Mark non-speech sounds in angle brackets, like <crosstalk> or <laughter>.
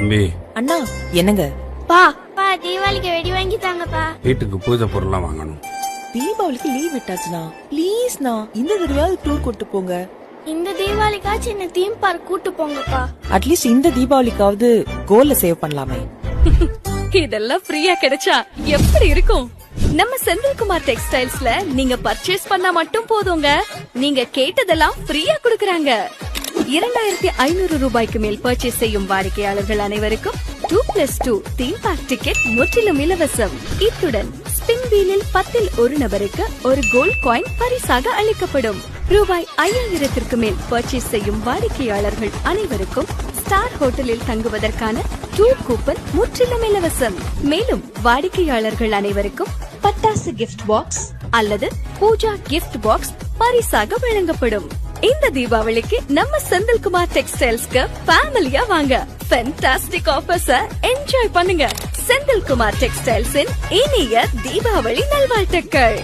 தம்பி. அண்ணா என்னங்க? பா. பா தீபாவளிக்கு வெடி வாங்கி தாங்கப்பா. வீட்டுக்கு பூஜை பொருள்லாம் வாங்கணும். தீபாவளிக்கு லீவ் விட்டாச்சுண்ணா. ப்ளீஸ்ண்ணா இந்த தடவையாவது டூர் கூட்டு போங்க. இந்த தீபாவளிக்காச்சும் என்ன தீம் பார்க் கூட்டு போங்கப்பா. அட்லீஸ்ட் இந்த தீபாவளிக்காவது கோல்ல சேவ் பண்ணலாமே. <laughs> இதெல்லாம் ஃப்ரீயா கிடைச்சா எப்படி இருக்கும்? நம்ம செந்தில்குமார் டெக்ஸ்டைல்ஸ்ல நீங்க பர்ச்சேஸ் பண்ணா மட்டும் போதுங்க. நீங்க கேட்டதெல்லாம் ஃப்ரீயா குடுக்கறாங்க. இரண்டாயிரத்தி ஐநூறு ரூபாய்க்கு மேல் பர்ச்சேஸ் செய்யும் வாடிக்கையாளர்கள் அனைவருக்கும் two plus two theme park ticket முற்றிலும் இலவசம். இத்துடன் ஸ்பின் வீலில் பத்தில் ஒரு நபருக்கு ஒரு கோல்ட் காயின் பரிசாக அளிக்கப்படும். ரூபாய் ஐயாயிரத்திற்கு மேல் பர்ச்சேஸ் செய்யும் வாடிக்கையாளர்கள் அனைவருக்கும் ஸ்டார் ஹோட்டலில் தங்குவதற்கான டூர் கூப்பன் முற்றிலும் இலவசம். மேலும் வாடிக்கையாளர்கள் அனைவருக்கும் பட்டாசு கிஃப்ட் பாக்ஸ் அல்லது பூஜா கிஃப்ட் பாக்ஸ் பரிசாக வழங்கப்படும். இந்த தீபாவளிக்கு நம்ம செந்தில்குமார் டெக்ஸ்டைல்ஸ்க்கு ஃபேமிலியா வாங்க. ஃபென்டாஸ்டிக் ஆஃபர்ஸ என்ஜாய் பண்ணுங்க. செந்தில்குமார் டெக்ஸ்டைல்ஸின் இனிய தீபாவளி நல்வாழ்த்துக்கள்.